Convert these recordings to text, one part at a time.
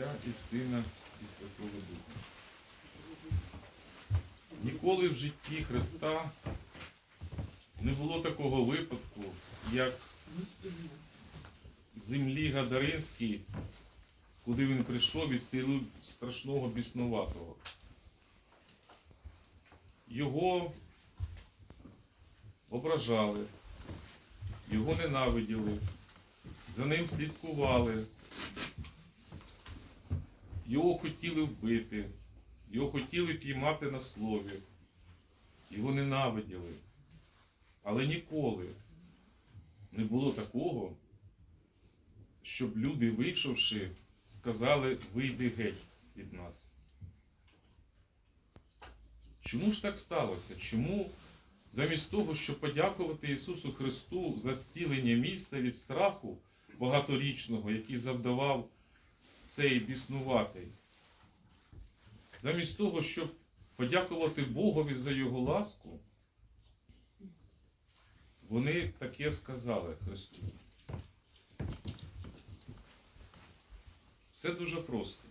Отця і Сина і Святого Духа. Ніколи в житті Христа не було такого випадку, як в землі Гадаринській, куди він прийшов із силу страшного біснуватого. Його ображали, його ненавиділи, за ним слідкували, його хотіли вбити, його хотіли піймати на слові, його ненавиділи. Але ніколи не було такого, щоб люди, вийшовши, сказали, вийди геть від нас. Чому ж так сталося? Чому замість того, щоб подякувати Ісусу Христу за зцілення міста від страху багаторічного, який завдавав цей біснуватий, замість того, щоб подякувати Богові за Його ласку, вони таке сказали Христу. Все дуже просто.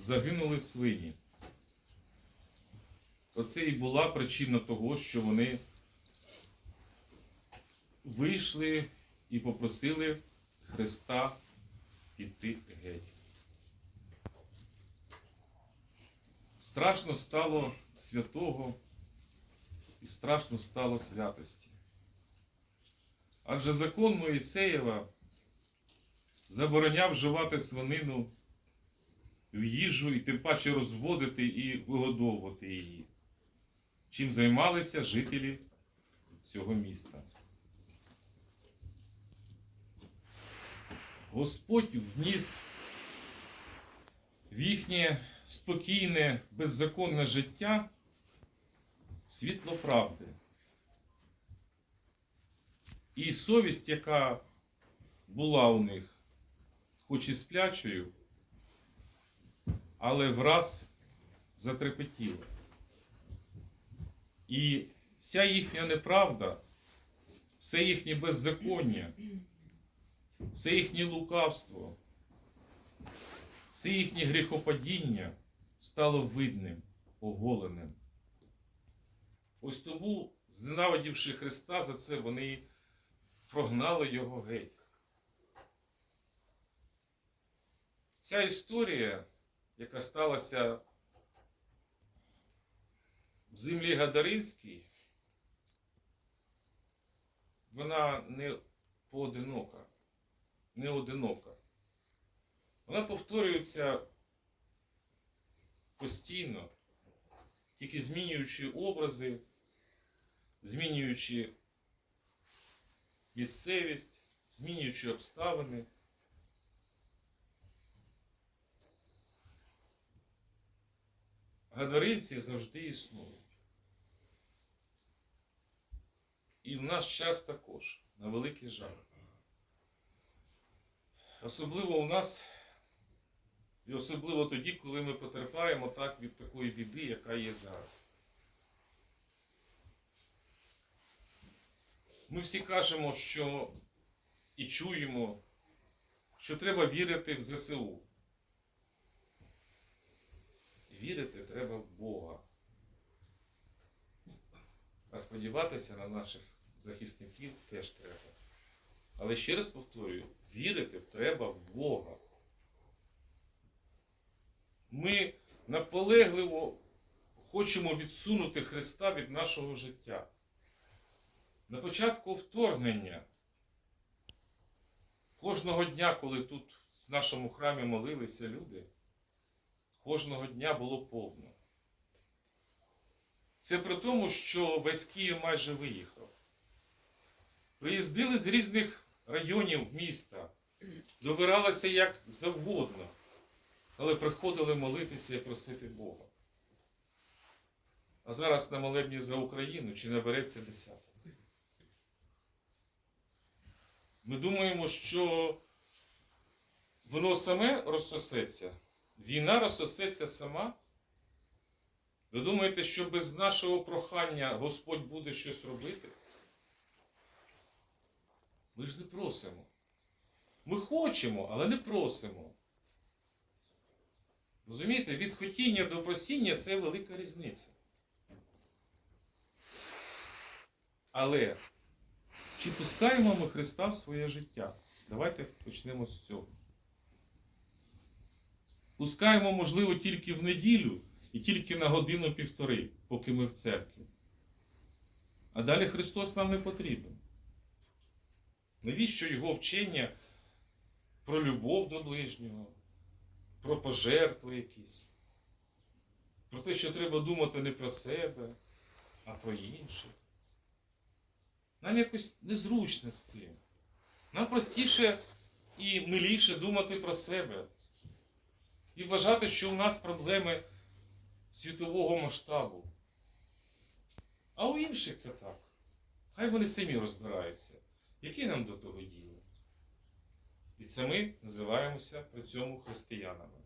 Загинули свині. Оце і була причина того, що вони вийшли і попросили Христа піти геть. Страшно стало святого і страшно стало святості. Адже закон Моїсеєва забороняв вживати свинину в їжу і тим паче розводити і вигодовувати її, чим займалися жителі цього міста. Господь вніс в їхнє спокійне, беззаконне життя світло правди. І совість, яка була у них, хоч і сплячою, але враз затрепетіла. І вся їхня неправда, все їхнє беззаконня, все їхнє лукавство, все їхнє гріхопадіння стало видним, оголеним. Ось тому, зненавидівши Христа за це, вони прогнали його геть. Ця історія, яка сталася в землі Гадаринській, вона не поодинока, не одинока. Вона повторюється постійно, тільки змінюючи образи, змінюючи місцевість, змінюючи обставини. Гадаринці завжди існують. І в наш час також, на великий жаль. Особливо у нас, і особливо тоді, коли ми потерпаємо так від такої біди, яка є зараз. Ми всі кажемо, що і чуємо, що треба вірити в ЗСУ. Вірити треба в Бога. А сподіватися на наших захисників теж треба. Але ще раз повторюю, вірити треба в Бога. Ми наполегливо хочемо відсунути Христа від нашого життя. На початку вторгнення, кожного дня, коли тут в нашому храмі молилися люди, кожного дня було повно. Це при тому, що весь Київ майже виїхав. Приїздили з різних районів міста, добиралися як завгодно, але приходили молитися і просити Бога. А зараз на молебні за Україну чи набереться десяток. Ми думаємо, що воно саме розсосеться. Війна розсосеться сама. Ви думаєте, що без нашого прохання Господь буде щось робити? Ми ж не просимо. Ми хочемо, але не просимо. Розумієте, від хотіння до просіння це велика різниця. Але чи пускаємо ми Христа в своє життя? Давайте почнемо з цього. Пускаємо, можливо, тільки в неділю і тільки на годину-півтори, поки ми в церкві. А далі Христос нам не потрібен. Навіщо його вчення про любов до ближнього, про пожертви якісь, про те, що треба думати не про себе, а про інших? Нам якось незручно з цим. Нам простіше і миліше думати про себе. І вважати, що у нас проблеми світового масштабу. А у інших це так. Хай вони самі розбираються. Яке нам до того діло? І це ми називаємося при цьому християнами.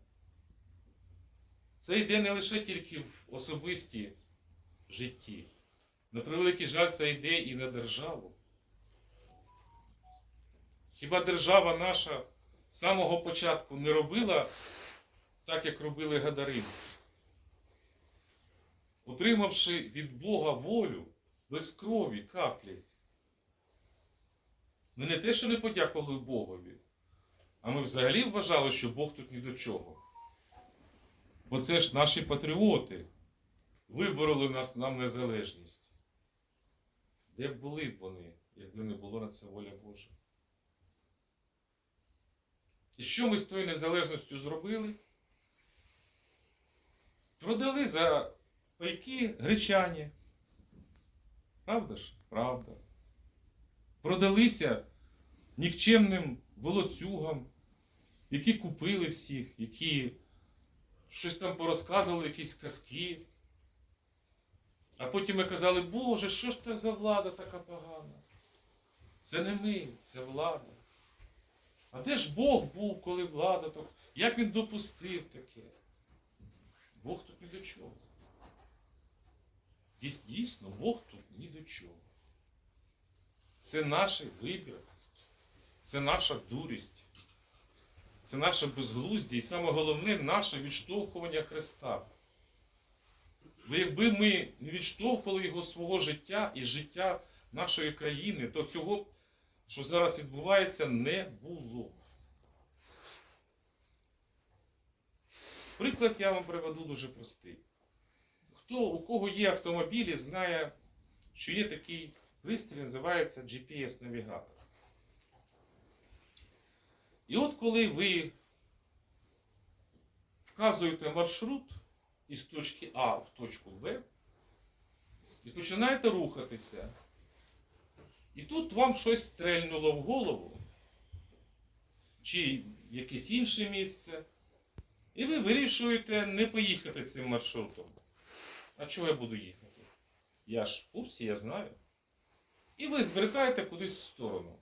Це йде не лише тільки в особисті житті. На превеликий жаль, це йде і на державу. Хіба держава наша з самого початку не робила так, як робили гадаринці? Отримавши від Бога волю без крові каплі. Ми не те, що не подякували Богові, а ми взагалі вважали, що Бог тут ні до чого. Бо це ж наші патріоти вибороли нас нам незалежність. Де б були б вони, якби не було на це воля Божа? І що ми з тою незалежністю зробили? Продали за пайки гречані. Правда ж? Правда. Продалися нікчемним волоцюгам, які купили всіх, які щось там порозказували, якісь казки. А потім ми казали, Боже, що ж це за влада така погана? Це не ми, це влада. А де ж Бог був, коли влада так? Як він допустив таке? Бог тут ні до чого. Дійсно, Бог тут ні до чого. Це наш вибір, це наша дурість, це наше безглуздя і саме головне наше відштовхування Христа. Бо якби ми не відштовхували його свого життя і життя нашої країни, то цього, що зараз відбувається, не було. Приклад я вам приведу дуже простий. Хто, у кого є автомобілі, знає, що є такий пристрій, називається GPS-навігатор. І от коли ви вказуєте маршрут із точки А в точку Б і починаєте рухатися, і тут вам щось стрельнуло в голову, чи якесь інше місце, і ви вирішуєте не поїхати цим маршрутом. А чого я буду їхати? Я ж в курсі, я знаю. І ви звертаєте кудись в сторону.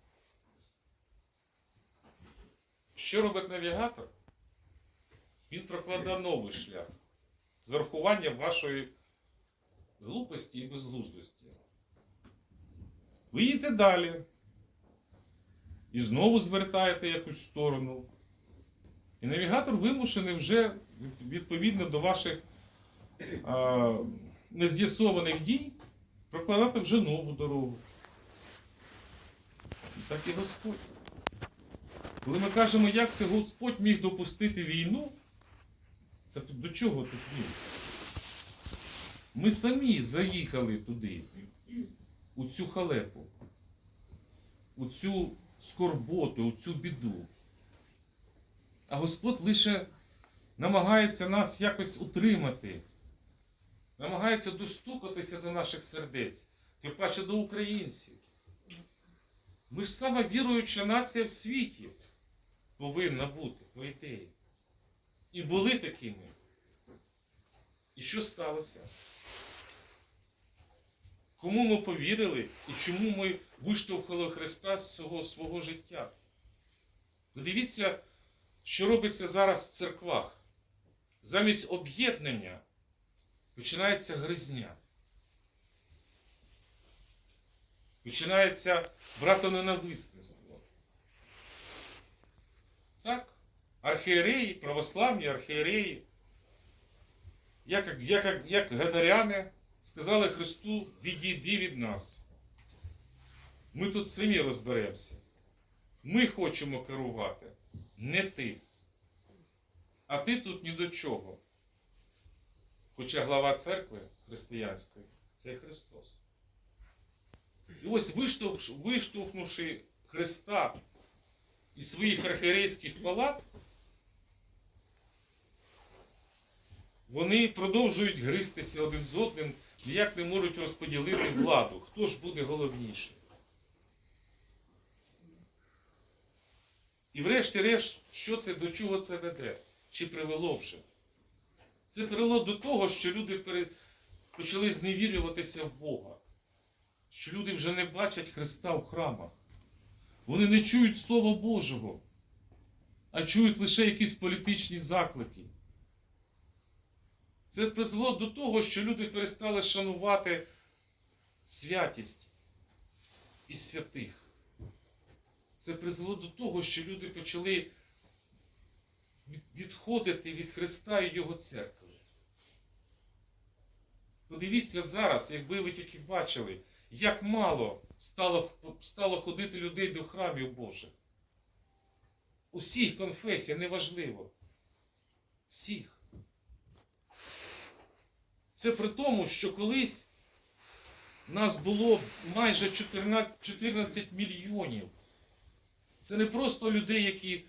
Що робить навігатор? Він прокладає новий шлях з урахуванням вашої глупості і безглуздості. Ви їдете далі. І знову звертаєте якусь сторону. І навігатор вимушений вже відповідно до ваших а, нез'ясованих дій прокладати вже нову дорогу. Так і Господь. Коли ми кажемо, як це Господь міг допустити війну, тут до чого тут він? Ми самі заїхали туди, у цю халепу, у цю скорботу, у цю біду. А Господь лише намагається нас якось утримати, намагається достукатися до наших сердець, тим паче до українців. Ми ж сама віруюча нація в світі повинна бути, по ідеї. І були такими. І що сталося? Кому ми повірили і чому ми виштовхали Христа з цього свого життя? Ви дивіться, що робиться зараз в церквах. Замість об'єднання починається гризня. Починається братоненависництво. Так? Архієреї, православні архієреї як, як, як гадаряни сказали Христу, відійди від нас. Ми тут самі розберемося. Ми хочемо керувати, не ти. А ти тут ні до чого. Хоча глава церкви християнської це Христос. І ось виштовх- виштовхнувши Христа із своїх архієрейських палат, вони продовжують гристися один з одним, ніяк не можуть розподілити владу. Хто ж буде головніший? І врешті-решт, що це, до чого це веде? Чи привело вже? Це привело до того, що люди почали зневірюватися в Бога. Що люди вже не бачать Христа в храмах. Вони не чують Слова Божого, а чують лише якісь політичні заклики. Це призвело до того, що люди перестали шанувати святість і святих. Це призвело до того, що люди почали відходити від Христа і Його церкви. Подивіться зараз, якби ви тільки бачили, як мало стало, стало ходити людей до храмів Божих. Усіх конфесій, неважливо. Всіх. Це при тому, що колись нас було майже 14, 14 мільйонів. Це не просто людей, які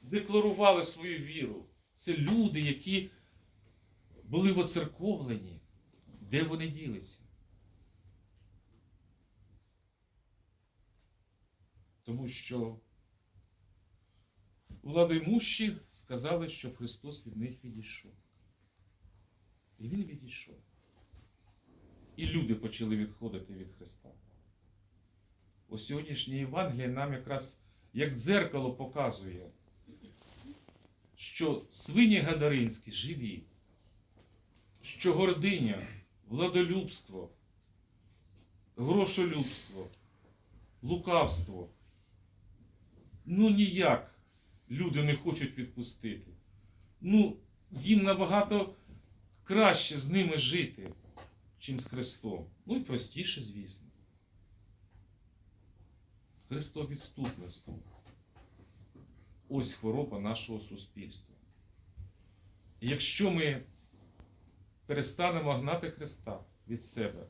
декларували свою віру. Це люди, які були воцерковлені. Де вони ділися? Тому що владимущі сказали, що Христос від них відійшов. І він відійшов. І люди почали відходити від Христа. Ось сьогоднішнє Євангеліє нам якраз як дзеркало показує, що свині гадаринські живі, що гординя, владолюбство, грошолюбство, лукавство. Ну ніяк люди не хочуть відпустити. Ну, їм набагато краще з ними жити, чим з Христом. Ну і простіше, звісно. Христовідступництво. Ось хвороба нашого суспільства. Якщо ми перестанемо гнати Христа від себе,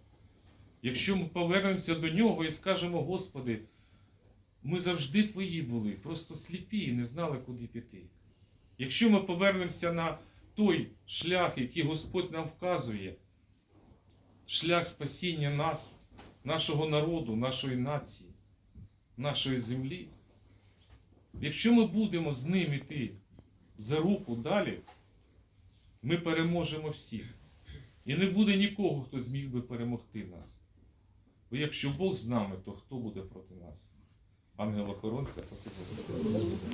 якщо ми повернемося до Нього і скажемо, Господи, ми завжди Твої були, просто сліпі і не знали, куди піти. Якщо ми повернемося на той шлях, який Господь нам вказує, шлях спасіння нас, нашого народу, нашої нації, нашої землі, якщо ми будемо з ним іти за руку далі, ми переможемо всіх. І не буде нікого, хто зміг би перемогти нас. Бо якщо Бог з нами, то хто буде проти нас? Ангел-охоронця, посипався.